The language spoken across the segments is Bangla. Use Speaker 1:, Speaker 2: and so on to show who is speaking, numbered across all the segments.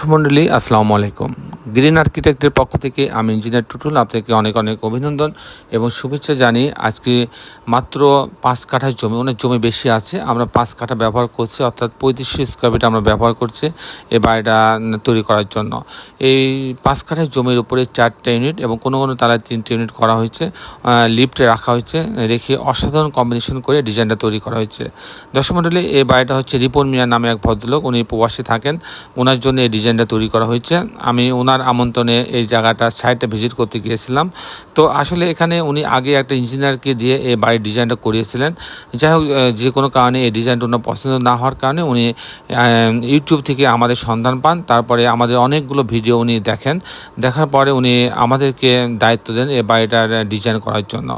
Speaker 1: সুমণ্ডলী আসসালামু আলাইকুম। গ্রিন আর্কিটেক্টের পক্ষ থেকে আমি ইঞ্জিনিয়ার টুটুল আপনাকে অনেক অনেক অভিনন্দন এবং শুভেচ্ছা জানি আজকে মাত্র পাঁচ কাঠা জমি, অনেক জমি বেশি আছে। আমরা পাঁচ কাঠা ব্যবহার করছি, অর্থাৎ পঁয়ত্রিশশো স্কোয়ার ফিট আমরা ব্যবহার করছি এই বাড়িটা তৈরি করার জন্য। এই পাঁচ কাঠা জমির উপরে চারটে ইউনিট এবং কোনো কোনো তালায় তিনটে ইউনিট করা হয়েছে লিফটে রাখা হয়েছে, রেখে অসাধারণ কম্বিনেশন করে ডিজাইনটা তৈরি করা হয়েছে। দর্শক মণ্ডলী এই বাড়িটা হচ্ছে রিপন মিয়া নামে এক ভদ্রলোক, উনি প্রবাসী থাকেন। ওনার জন্য এই ডিজাইনটা তৈরি করা হয়েছে। আমি ওনার আমন্ত্রণে এই জায়গাটা সাইটে ভিজিট করতে গিয়েছিলাম। তো আসলে এখানে উনি আগে একটা ইঞ্জিনিয়ারকে দিয়ে এই বাড়ির ডিজাইনটা করিয়েছিলেন। যাই হোক যে কোনো কারণে এই ডিজাইনটা ওনার পছন্দ না হওয়ার কারণে উনি ইউটিউব থেকে আমাদের সন্ধান পান। তারপরে আমাদের অনেকগুলো ভিডিও উনি দেখেন। দেখার পরে উনি আমাদেরকে দায়িত্ব দেন এই বাড়িটার ডিজাইন করার জন্য।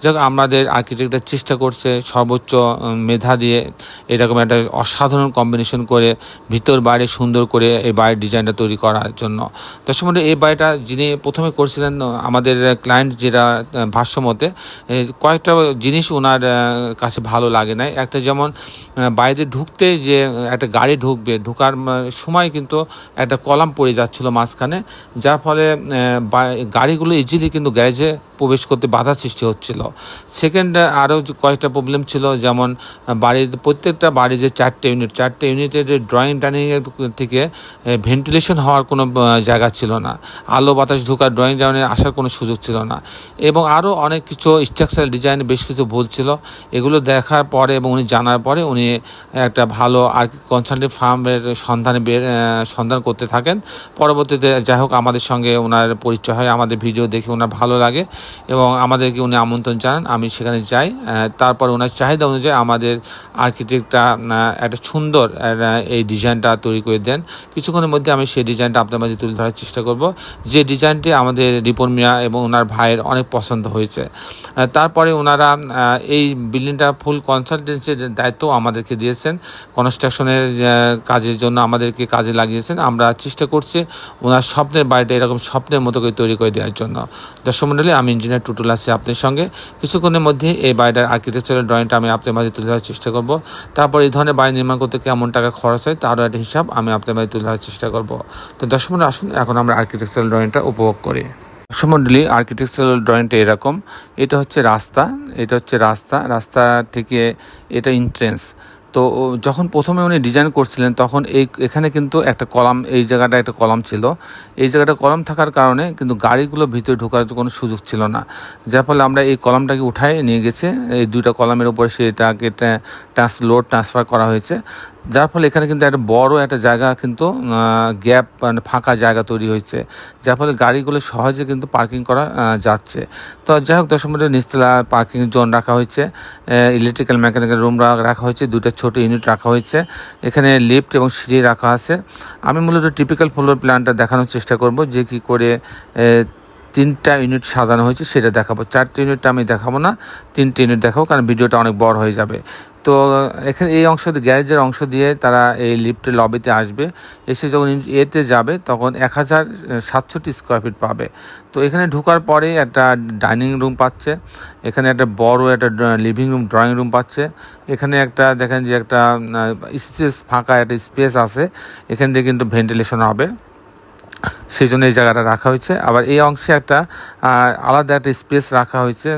Speaker 1: যাই হোক, আমাদের আর্কিটেক্টরা চেষ্টা করছে সর্বোচ্চ মেধা দিয়ে এরকম একটা অসাধারণ কম্বিনেশন করে ভিতর বাইরে সুন্দর করে এই বাড়ির ডিজাইনটা তৈরি করার জন্য। দর্শক মণ্ডলী, এই বাড়িটা যিনি প্রথমে করছিলেন আমাদের ক্লায়েন্ট যেটা আহ, ভাষ্যমতে কয়েকটা জিনিস ওনার কাছে ভালো লাগে না একটা যেমন বাইরে ঢুকতে যে একটা গাড়ি ঢুকবে ঢুকার সময় কিন্তু একটা কলাম পড়ে যাচ্ছিল মাঝখানে যার ফলে গাড়িগুলো ইজিলি কিন্তু গ্যারেজে প্রবেশ করতে বাধা সৃষ্টি হচ্ছিল। সেকেন্ড আরও কয়েকটা প্রবলেম ছিল যেমন বাড়ির প্রত্যেকটা বাড়ি যে চারটে ইউনিট চারটে ইউনিটের ড্রয়িং ডাইনিংয়ের থেকে ভেন্টিলেশন হওয়ার কোনো জায়গা ছিল না। আলো বাতাস ঢোকার ড্রয়িং ডাউনে আসার কোনো সুযোগ ছিল না। এবং আরও অনেক কিছু স্ট্রাকচারাল ডিজাইনে বেশ কিছু ভুল ছিল। এগুলো দেখার পরে এবং উনি জানার পরে উনি একটা ভালো আর কনসালটেন্ট ফার্মের সন্ধানে সন্ধান করতে থাকেন। পরবর্তীতে যাই হোক আমাদের সঙ্গে ওনার পরিচয় হয়, আমাদের ভিডিও দেখে ওনার ভালো লাগে এবং আমাদেরকে উনি আমন্ত্রণ জানান, আমি সেখানে যাই। তারপর ওনার চাহিদা অনুযায়ী আমাদের আর্কিটেক্টটা একটা সুন্দর এই ডিজাইনটা তৈরি করে দেন। কিছুক্ষণের মধ্যে আমি সেই ডিজাইনটা আপনার মাঝে তুলে ধরার চেষ্টা করব যে ডিজাইনটি আমাদের রিপন মিয়া এবং ওনার ভাইয়ের অনেক পছন্দ হয়েছে। তারপরে ওনারা এই বিল্ডিংটা ফুল কনসালটেন্সির দায়িত্ব আমাদেরকে দিয়েছেন। কনস্ট্রাকশনের কাজের জন্য আমাদেরকে কাজে লাগিয়েছেন। আমরা চেষ্টা করছি ওনার স্বপ্নের বাড়িটা এরকম স্বপ্নের মতো করে তৈরি করে দেওয়ার জন্য। দর্শক মণ্ডলী আমি ইঞ্জিনিয়ার টুটুল আছি আপনার সঙ্গে। কিছুক্ষণের মধ্যে এই বাড়িটার আর্কিটেকচারাল ড্রয়িংটা আমি আপনার মাঝে তুলে ধরার চেষ্টা করব। তারপর এই ধরনের বাড়ি নির্মাণ করতে কেমন টাকা খরচ হয় তারও একটা হিসাব আমি আপনার মাঝে তুলে ধরার চেষ্টা করব। তো দর্শক মণ্ডলী আসুন, এখন আমরা আর্কিটেকচারাল ড্রয়িংটা উপভোগ করি। সুমন্ডলী আর্কিটেকচারাল ড্রয়িংটা এরকম। এটা হচ্ছে রাস্তা, এটা হচ্ছে রাস্তা রাস্তা থেকে এটা এন্ট্রেন্স তো যখন প্রথমে উনি ডিজাইন করছিলেন, তখন এই এখানে কিন্তু একটা কলাম, এই জায়গাটা একটা কলাম ছিল। এই জায়গাটা কলাম থাকার কারণে কিন্তু গাড়িগুলো ভিতরে ঢোকার কোনো সুযোগ ছিল না। যার ফলে আমরা এই কলামটাকে উঠায় নিয়ে গেছে। এই দুইটা কলামের উপরে সেটাকে ট্রান্স লোড ট্রান্সফার করা হয়েছে। যার ফলে এখানে কিন্তু একটা বড় একটা জায়গা কিন্তু গ্যাপ মানে ফাঁকা জায়গা তৈরি হয়েছে, যার ফলে গাড়িগুলো সহজে কিন্তু পার্কিং করা যাচ্ছে। তো যাই হোক দশ মিনিটের নিচতলা পার্কিং জোন রাখা হয়েছে ইলেকট্রিক্যাল মেকানিক্যাল রুম রাখা হয়েছে দুটো ছোট ইউনিট রাখা হয়েছে। এখানে লিফট এবং সিঁড়ি রাখা আছে। আমি মূলত টিপিক্যাল ফ্লোর প্ল্যানটা দেখানোর চেষ্টা করব যে কি করে তিনটা ইউনিট সাজানো হয়েছে, সেটা দেখাবো। চারটে ইউনিটটা আমি দেখাবো না, তিনটে ইউনিট দেখাবো, কারণ ভিডিওটা অনেক বড় হয়ে যাবে। তো, এখানে এই অংশ গ্যারেজের অংশ দিয়ে তারা এই লিফটের লবিতে আসবে। এসে যখন এতে যাবে, তখন এক হাজার সাতষট্টি স্কোয়ার ফিট পাবে। তো এখানে ঢোকার পরে একটা ডাইনিং রুম পাচ্ছে, এখানে একটা বড় একটা লিভিং রুম ড্রয়িং রুম পাচ্ছে। এখানে একটা, দেখেন যে একটা স্পেস ফাঁকা একটা স্পেস আছে, এখান দিয়ে কিন্তু ভেন্টিলেশন হবে। সেই জন্য এই জায়গাটা রাখা হয়েছে। আবার এই অংশে একটা আলাদা একটা স্পেস রাখা হয়েছে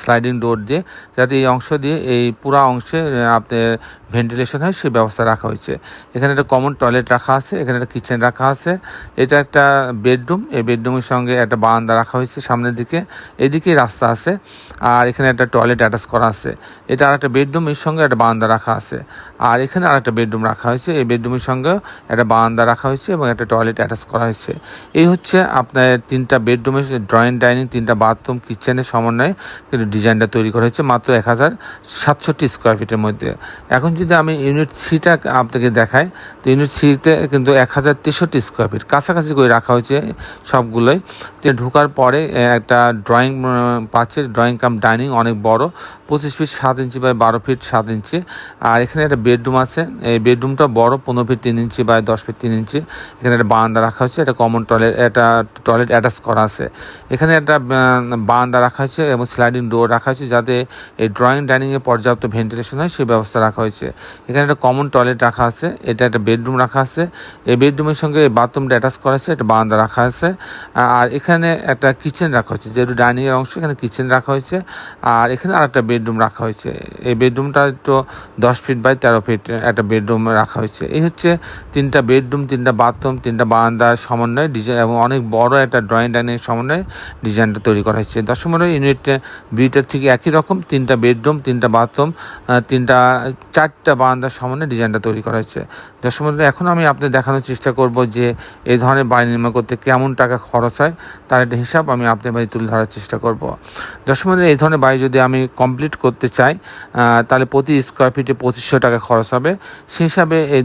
Speaker 1: স্লাইডিং ডোর দিয়ে। যাতে এই অংশ দিয়ে এই পুরা অংশে আহ, আপনার ভেন্টিলেশন হয় সেই ব্যবস্থা রাখা হয়েছে। এখানে একটা কমন টয়লেট রাখা আছে, এখানে একটা কিচেন রাখা আছে। এটা একটা বেডরুম এই বেডরুমের সঙ্গে একটা বারান্দা রাখা হয়েছে সামনের দিকে। এদিকে রাস্তা আছে, আর এখানে একটা টয়লেট অ্যাটাচ করা আছে। এটা আর একটা বেডরুম এর সঙ্গে একটা বারান্দা রাখা আছে। আর এখানে আর একটা বেডরুম রাখা হয়েছে, এই বেডরুমের সঙ্গে একটা বারান্দা রাখা হয়েছে এবং একটা টয়লেট অ্যাটাচ করা হয়েছে। এই হচ্ছে আপনার তিনটা বেডরুমের ড্রয়িং ডাইনিং তিনটা বাথরুম কিচেনের সমন্বয়ে ডিজাইনটা তৈরি করা হয়েছে, মাত্র এক হাজার সাতষট্টি স্কোয়ার ফিটের মধ্যে। এখন যদি আমি ইউনিট সিটা আপনাকে দেখাই, তো ইউনিট সিতে কিন্তু এক হাজার তেষট্টি স্কোয়ার ফিট কাছাকাছি করে রাখা হয়েছে সবগুলোই। তো ঢোকার পরে একটা ড্রয়িং পাচ্ছে ড্রয়িং কাম ডাইনিং অনেক বড়, পঁচিশ ফিট সাত ইঞ্চি বাই বারো ফিট সাত ইঞ্চি আর এখানে একটা বেডরুম আছে, এই বেডরুমটা বড়, পনেরো ফিট তিন ইঞ্চি বাই দশ ফিট তিন ইঞ্চি এখানে একটা বারান্দা রাখা হয়েছে, একটা কমন টয়লেট একটা টয়লেট অ্যাটাচ করা আছে। এখানে একটা বারান্দা রাখা হয়েছে এবং স্লাইডিং ডোর রাখা হয়েছে, যাতে এই ড্রয়িং ডাইনিংয়ে পর্যাপ্ত ভেন্টিলেশন হয় সেই ব্যবস্থা রাখা হয়েছে। আছে। এখানে একটা কমন টয়লেট রাখা আছে, এটা একটা বেডরুম রাখা আছে। এই বেডরুমের সঙ্গে বাথরুমটা অ্যাটাচ করা আছে একটা বারান্দা রাখা আছে। আর এখানে একটা কিচেন রাখা হয়েছে, যেহেতু ডাইনিং এর অংশ, এখানে কিচেন রাখা হয়েছে। আর এখানে আর একটা বেডরুম রাখা হয়েছে। এই বেডরুমটা একটু দশ ফিট বাই তেরো ফিট একটা বেডরুম রাখা হয়েছে। এই হচ্ছে তিনটা বেডরুম তিনটা বাথরুম তিনটা বারান্দার সমন্বয়ে ডিজাইন এবং অনেক বড় একটা ড্রয়িং ডাইনিং সমন্বয়ে ডিজাইনটা তৈরি করা হয়েছে। দশম ইউনিট বিটার থেকে একই রকম, তিনটা বেডরুম তিনটা বাথরুম তিনটা চারটা বারান্দার সমন্বয়ে ডিজাইনটা তৈরি করা হয়েছে। দশম এখন আমি আপনাদের দেখানোর চেষ্টা করব যে এই ধরনের বাড়ি নির্মাণ করতে কেমন টাকা খরচ হয়, তার একটা হিসাব আমি আপনার বাড়ি তুলে ধরার চেষ্টা করব। দশম এই ধরনের বাড়ি যদি আমি কমপ্লিট করতে চাই তাহলে প্রতি স্কোয়ার ফিটে পঁচিশশো টাকা খরচ হবে। সেই হিসাবে এই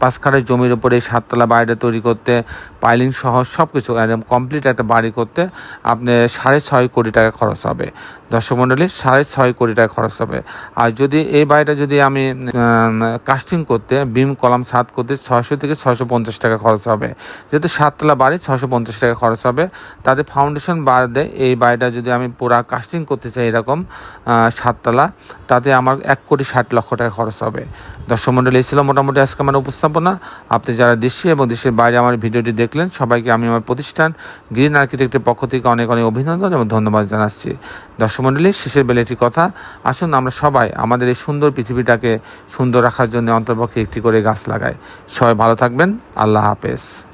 Speaker 1: পাঁচ কাঠার জমির উপরে সাততলা বাড়িটা তৈরি করতে পাইলিং সহ সব কিছু একদম কমপ্লিট একটা বাড়ি করতে আপনার সাড়ে ছয় কোটি টাকা খরচ হবে। দর্শক মণ্ডলী সাড়ে ছয় কোটি টাকা খরচ হবে। আর যদি এই বাড়িটা যদি আমি কাস্টিং করতে বিম কলাম সাত করতে ছয়শো থেকে ছয়শো পঞ্চাশ টাকা খরচ হবে। যেহেতু সাততলা বাড়ি ছশো পঞ্চাশ টাকা খরচ হবে। তাতে ফাউন্ডেশন বাদে এই বাড়িটা যদি আমি পুরা কাস্টিং করতে চাই এরকম সাততলা, তাতে আমার এক কোটি ষাট লক্ষ টাকা খরচ হবে। দর্শক মণ্ডলী এই ছিল মোটামুটি আজকে আমার উপস্থাপনা। আপনি যারা দেশে এবং দেশের বাইরে আমার ভিডিওটি দেখলেন, সবাইকে আমি আমার প্রতিষ্ঠান গ্রিন আর্কিটেক্টের পক্ষ থেকে অনেক অনেক অভিনন্দন এবং ধন্যবাদ জানাচ্ছি। দর্শক মণ্ডলী শেষের বেলে একটি কথা। আসুন আমরা সবাই আমাদের এই সুন্দর পৃথিবীটাকে সুন্দর রাখার জন্য অন্তর্পক্ষে একটি করে গাছ লাগায়। সবাই ভালো থাকবেন। আল্লাহ হাফেজ।